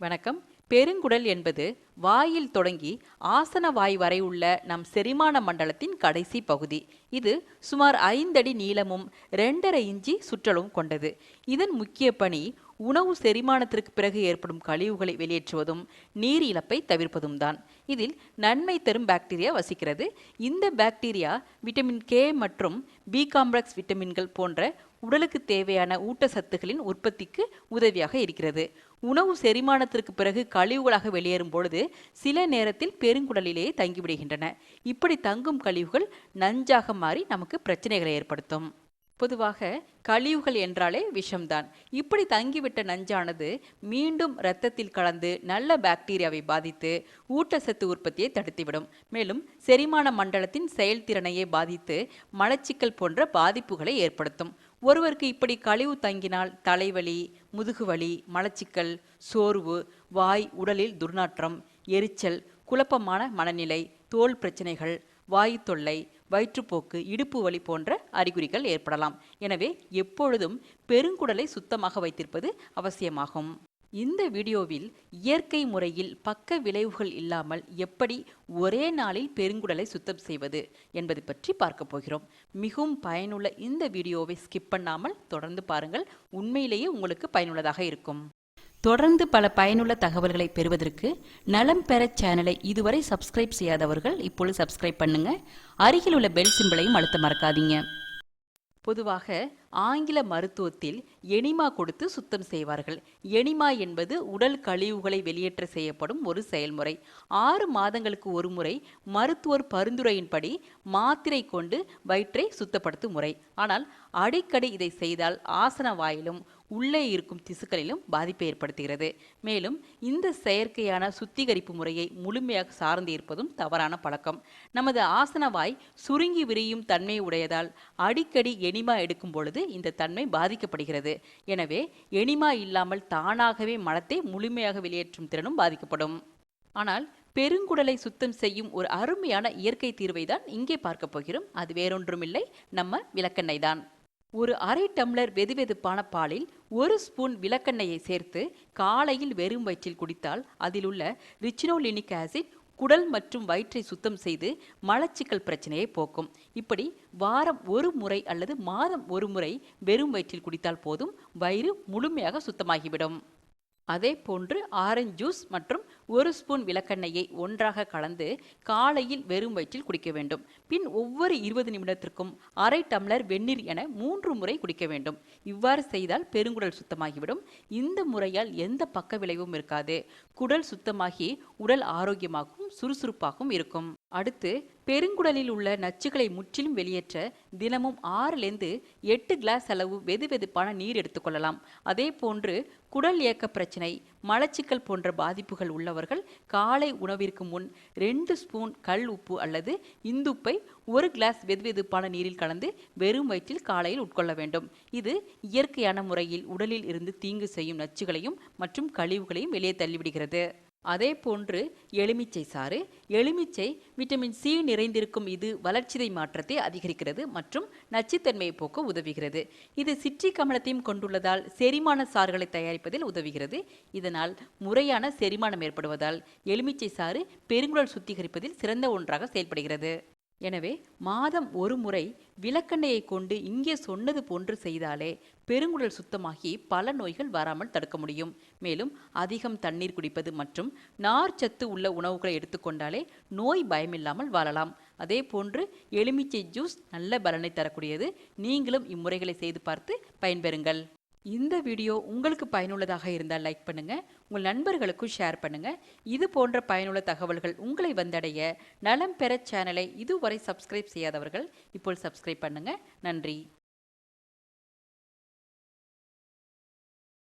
வணக்கம். பெருங்குடல் என்பது வாயில் தொடங்கி ஆசன வாய் வரை உள்ள நம் செரிமான மண்டலத்தின் கடைசி பகுதி. இது சுமார் ஐந்தடி நீளமும் ரெண்டரை இஞ்சி சுற்றலும் கொண்டது. இதன் முக்கிய பணி உணவு செரிமானத்திற்கு பிறகு ஏற்படும் கழிவுகளை வெளியேற்றுவதும் நீர் இழப்பை தவிர்ப்பதும் தான் இதில் நன்மை தரும் பாக்டீரியா வசிக்கிறது. இந்த பாக்டீரியா விட்டமின் கே மற்றும் பி காம்ப்ளெக்ஸ் விட்டமின்கள் போன்ற உடலுக்கு தேவையான ஊட்டச்சத்துகளின் உற்பத்திக்கு உதவியாக இருக்கிறது. உணவு செரிமானத்திற்கு பிறகு கழிவுகளாக வெளியேறும் பொழுது சில நேரத்தில் பெருங்குடலிலேயே தங்கிவிடுகின்றன. இப்படி தங்கும் கழிவுகள் நஞ்சாக மாறி நமக்கு பிரச்சனைகளை ஏற்படுத்தும். பொதுவாக கழிவுகள் என்றாலே விஷம்தான். இப்படி தங்கிவிட்ட நஞ்சானது மீண்டும் இரத்தத்தில் கலந்து நல்ல பாக்டீரியாவை பாதித்து ஊட்டச்சத்து உற்பத்தியை தடுத்துவிடும். மேலும் செரிமான மண்டலத்தின் செயல்திறனையே பாதித்து மலச்சிக்கல் போன்ற பாதிப்புகளை ஏற்படுத்தும். ஒருவருக்கு இப்படி கழிவு தங்கினால் தலைவலி முதுகுவலி மலச்சிக்கல் சோர்வு வாய் உடலில் துர்நாற்றம் எரிச்சல் குழப்பமான மனநிலை தோல் பிரச்சனைகள் வாயு தொல்லை வயிற்றுப்போக்கு இடுப்பு வலி போன்ற அறிகுறிகள் ஏற்படலாம். எனவே எப்பொழுதும் பெருங்குடலை சுத்தமாக வைத்திருப்பது அவசியமாகும். இந்த வீடியோவில் இயற்கை முறையில் பக்க விளைவுகள் இல்லாமல் எப்படி ஒரே நாளில் பெருங்குடலை சுத்தம் செய்வது என்பது பற்றி பார்க்க போகிறோம். மிகவும் பயனுள்ள இந்த வீடியோவை ஸ்கிப் பண்ணாமல் தொடர்ந்து பாருங்கள். உண்மையிலேயே உங்களுக்கு பயனுள்ளதாக இருக்கும். தொடர்ந்து பல பயனுள்ள தகவல்களை பெறுவதற்கு நலம் பெற சேனலை இதுவரை சப்ஸ்கிரைப் செய்யாதவர்கள் இப்பொழுது சப்ஸ்கிரைப் பண்ணுங்க. அருகில் உள்ள பெல் சிம்பிளையும் அழுத்த மறக்காதீங்க. பொதுவாக ஆங்கில மருத்துவத்தில் எனிமா கொடுத்து சுத்தம் செய்வார்கள். எனிமா என்பது உடல் கழிவுகளை வெளியேற்ற செய்யப்படும் ஒரு செயல்முறை. ஆறு மாதங்களுக்கு ஒரு முறை மருத்துவர் பரிந்துரையின்படி மாத்திரை கொண்டு வயிற்றை சுத்தப்படுத்தும் முறை. ஆனால் அடிக்கடி இதை செய்தால் ஆசன வாயிலும் உள்ளே இருக்கும் திசுக்களிலும் பாதிப்பை ஏற்படுத்துகிறது. மேலும் இந்த செயற்கையான சுத்திகரிப்பு முறையை முழுமையாக சார்ந்து இருப்பதும் தவறான பழக்கம். நமது ஆசனவாய் சுருங்கி விரியும் தன்மை உடையதால் அடிக்கடி எனிமா எடுக்கும் பொழுது இந்த தன்மை பாதிக்கப்படுகிறது. எனவே எனிமா இல்லாமல் தானாகவே மலத்தை முழுமையாக வெளியேற்றும் திறனும் பாதிக்கப்படும். ஆனால் பெருங்குடலை சுத்தம் செய்யும் ஒரு அருமையான இயற்கை தீர்வை தான் இங்கே பார்க்க போகிறோம். அது வேறொன்றுமில்லை. நம்ம விளக்கெண்ணெய் தான் ஒரு அரை டம்ளர் வெதுவெதுப்பான பாலில் ஒரு ஸ்பூன் விளக்கெண்ணெயை சேர்த்து காலையில் வெறும் வயிற்றில் குடித்தால் அதில் உள்ள ரிச்சினோலினிக் ஆசிட் குடல் மற்றும் வயிற்றை சுத்தம் செய்து மலச்சிக்கல் பிரச்சனையை போக்கும். இப்படி வாரம் ஒரு முறை அல்லது மாதம் ஒரு முறை வெறும் வயிற்றில் குடித்தால் போதும் வயிறு முழுமையாக சுத்தமாகிவிடும். அதே போன்று ஆரஞ்சு ஜூஸ் மற்றும் ஒரு ஸ்பூன் விளக்கெண்ணெயை ஒன்றாக கலந்து காலையில் வெறும் வயிற்றில் குடிக்க வேண்டும். பின் ஒவ்வொரு இருபது நிமிடத்திற்கும் அரை டம்ளர் வெந்நீர் என மூன்று முறை குடிக்க வேண்டும். இவ்வாறு செய்தால் பெருங்குடல் சுத்தமாகிவிடும். இந்த முறையால் எந்த பக்க விளைவும் இருக்காது. குடல் சுத்தமாகி உடல் ஆரோக்கியமாகவும் சுறுசுறுப்பாகவும் இருக்கும். அடுத்து பெருங்குடலில் உள்ள நச்சுகளை முற்றிலும் வெளியேற்ற தினமும் ஆறுலேருந்து எட்டு கிளாஸ் அளவு வெது வெதுப்பான நீர் எடுத்துக்கொள்ளலாம். அதே போன்று குடல் இயக்க பிரச்சனை மலச்சிக்கல் போன்ற பாதிப்புகள் உள்ளவர்கள் காலை உணவிற்கு முன் ரெண்டு ஸ்பூன் கல் உப்பு அல்லது இந்துப்பை ஒரு கிளாஸ் வெதுவெதுப்பான நீரில் கலந்து வெறும் வயிற்றில் காலையில் உட்கொள்ள வேண்டும். இது இயற்கையான முறையில் உடலில் இருந்து தீங்கு செய்யும் நச்சுகளையும் மற்றும் கழிவுகளையும் வெளியே தள்ளிவிடுகிறது. அதே போன்று எலுமிச்சை சாறு. எலுமிச்சை விட்டமின் சி நிறைந்திருக்கும் இது வளர்ச்சிதை மாற்றத்தை அதிகரிக்கிறது மற்றும் நச்சுத்தன்மையை போக்க உதவுகிறது. இது சிட்ரிக் அமிலத்தையும் கொண்டுள்ளதால் செரிமான சாறுகளை தயாரிப்பதில் உதவுகிறது. இதனால் முறையான செரிமானம் ஏற்படுவதால் எலுமிச்சை சாறு பெருங்குடல் சுத்திகரிப்பதில் சிறந்த ஒன்றாக செயல்படுகிறது. எனவே மாதம் ஒரு முறை விளக்கெண்ணெயை கொண்டு இங்கே சொன்னது போன்று செய்தாலே பெருங்குடல் சுத்தமாகி பல நோய்கள் வராமல் தடுக்க முடியும். மேலும் அதிகம் தண்ணீர் குடிப்பது மற்றும் நார் சத்து உள்ள உணவுகளை எடுத்துக்கொண்டாலே நோய் பயமில்லாமல் வாழலாம். அதே போன்று எலுமிச்சை ஜூஸ் நல்ல பலனை தரக்கூடியது. நீங்களும் இம்முறைகளை செய்து பார்த்து பயன்பெறுங்கள். இந்த வீடியோ உங்களுக்கு பயனுள்ளதாக இருந்தால் லைக் பண்ணுங்க. உங்கள் நண்பர்களுக்கும் ஷேர் பண்ணுங்க. இது போன்ற பயனுள்ள தகவல்கள் உங்களை வந்தடைய நலம் பெற சேனலை இதுவரை சப்ஸ்கிரைப் செய்யாதவர்கள் இப்போ சப்ஸ்கிரைப் பண்ணுங்க. நன்றி.